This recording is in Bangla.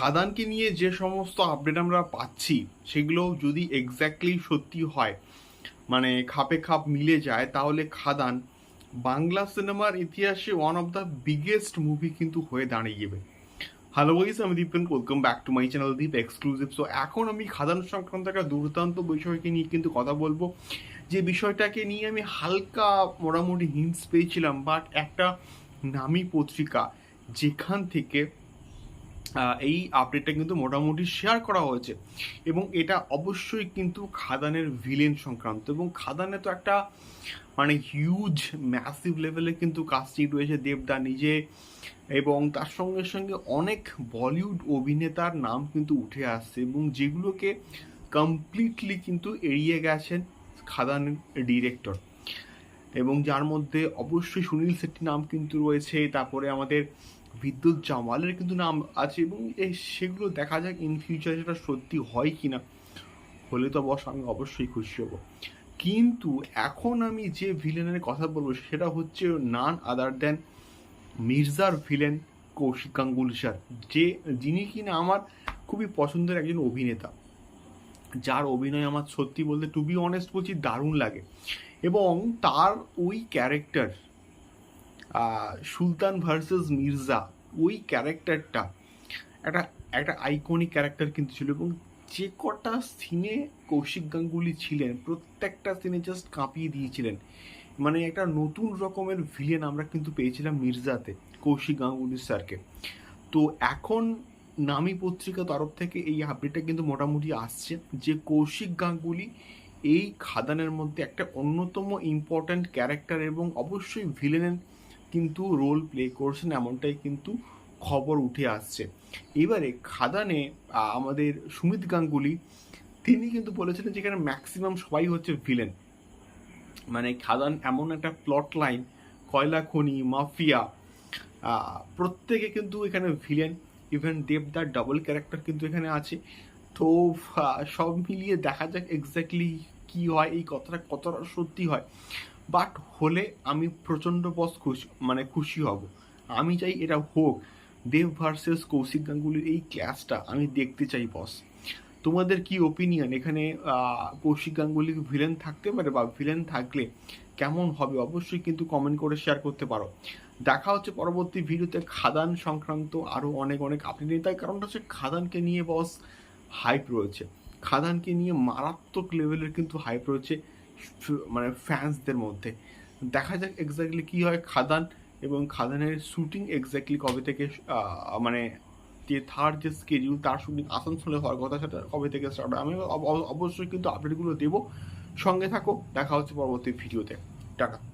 খাদানকে নিয়ে যে সমস্ত আপডেট আমরা পাচ্ছি, সেগুলো যদি এক্স্যাক্টলি সত্যি হয় মানে খাপে খাপ মিলে যায়, তাহলে খাদান বাংলা সিনেমার ইতিহাসে one of the biggest movie কিন্তু হয়ে দাঁড়িয়ে যাবে হ্যালো গাইস আমি Dipen welcome back to my channel Deep exclusive so এখন আমি খাদান সংক্রান্ত একটা দুর্দান্ত বিষয়কে নিয়ে কিন্তু কথা বলব। যে বিষয়টাকে নিয়ে আমি হালকা মোটামুটি হিন্টস পেয়েছিলাম বাট একটা নামী পত্রিকা যেখান থেকে এই আপডেটটা কিন্তু মোটামুটি শেয়ার করা হয়েছে। এবং এটা অবশ্যই কিন্তু খাদানের ভিলেন সংক্রান্ত। এবং খাদানে তো একটা মানে হিউজ ম্যাসিভ লেভেলে কিন্তু কাজটি রয়েছে দেবদা নিজে। এবং তার সঙ্গে সঙ্গে অনেক বলিউড অভিনেতার নাম কিন্তু উঠে আসছে। এবং যেগুলোকে কমপ্লিটলি কিন্তু এড়িয়ে গেছেন খাদানের ডিরেক্টর এবং যার মধ্যে অবশ্যই সুনীল শেট্টির নাম কিন্তু রয়েছে। তারপরে আমাদের বিদ্যুৎ জামালের কিন্তু নাম আছে এবং এই সেগুলো দেখা যাক ইন ফিউচার সেটা সত্যি হয় কি না হলে তো অবশ্য আমি অবশ্যই খুশি হব। কিন্তু এখন আমি যে ভিলেনের কথা বলব সেটা হচ্ছে নান আদার দেন মির্জার ভিলেন কৌশিক গাঙ্গুলি স্যার যে যিনি কিনা আমার খুবই পছন্দের একজন অভিনেতা। যার অভিনয় আমার সত্যি বলতে টু বি অনেস্ট বলছি দারুণ লাগে। এবং তার ওই ক্যারেক্টার সুলতান ভার্সেস মির্জা, ওই ক্যারেক্টারটা একটা একটা আইকনিক ক্যারেক্টার কিন্তু ছিল এবং যে কটা সিনে কৌশিক গাঙ্গুলি ছিলেন, প্রত্যেকটা সিনে জাস্ট কাঁপিয়ে দিয়েছিলেন। মানে একটা নতুন রকমের ভিলেন আমরা কিন্তু পেয়েছিলাম মির্জাতে, কৌশিক গাঙ্গুলি স্যারকে। তো এখন নামী পত্রিকা তরফ থেকে এই আপডেটটা কিন্তু মোটামুটি আসছে যে কৌশিক গাঙ্গুলি এই খাদানের মধ্যে একটা অন্যতম ইম্পর্ট্যান্ট ক্যারেক্টার এবং অবশ্যই ভিলেনের কিন্তু রোল প্লে করছেন এমনটাই কিন্তু খবর উঠে আসছে। এবারে খাদানে আমাদের সুমিত গাঙ্গুলি, তিনি কিন্তু বলেছিলেন যেখানে ম্যাক্সিমাম সবাই হচ্ছে ভিলেন মানে খাদান এমন একটা প্লট লাইন কয়লা খনি মাফিয়া প্রত্যেকে কিন্তু এখানে ভিলেন ইভেন দেবদার ডাবল ক্যারেক্টার কিন্তু এখানে আছে। তো সব মিলিয়ে দেখা যাক এক্স্যাক্টলি কি হয়, এই কথাটা কতটা সত্যি হয়। বাট হলে আমি প্রচণ্ড বস খুশি মানে খুশি হব। আমি চাই এটা হোক। দেব ভার্সেস কৌশিক গাঙ্গুলির এই ক্লাসটা আমি দেখতে চাই বস তোমাদের কি ওপিনিয়ন এখানে কৌশিক গাঙ্গুলি ভিলেন থাকতে পারে বা ভিলেন থাকলে কেমন হবে? অবশ্যই কিন্তু কমেন্ট করে শেয়ার করতে পারো। দেখা হচ্ছে পরবর্তী ভিডিওতে খাদান সংক্রান্ত আরও অনেক অনেক আপনি নিয়ে। তার কারণটা হচ্ছে খাদানকে নিয়ে বস হাইপ রয়েছে। খাদানকে নিয়ে মারাত্মক লেভেলের কিন্তু হাইপ রয়েছে। মানে ফ্যান্সদের মধ্যে। দেখা যাক এক্স্যাক্টলি কী হয় খাদান এবং খাদানের শ্যুটিং এক্স্যাক্টলি কবে থেকে মানে যে থার্ড যে স্কেডিউল তার শুটিং আসানসোলে হওয়ার কথা সেটা কবে থেকে স্টার্ট আমি অব- অব- অবশ্যই কিন্তু আপডেটগুলো দেবো। সঙ্গে থাকো, দেখা হচ্ছে পরবর্তী ভিডিওতে টাটা।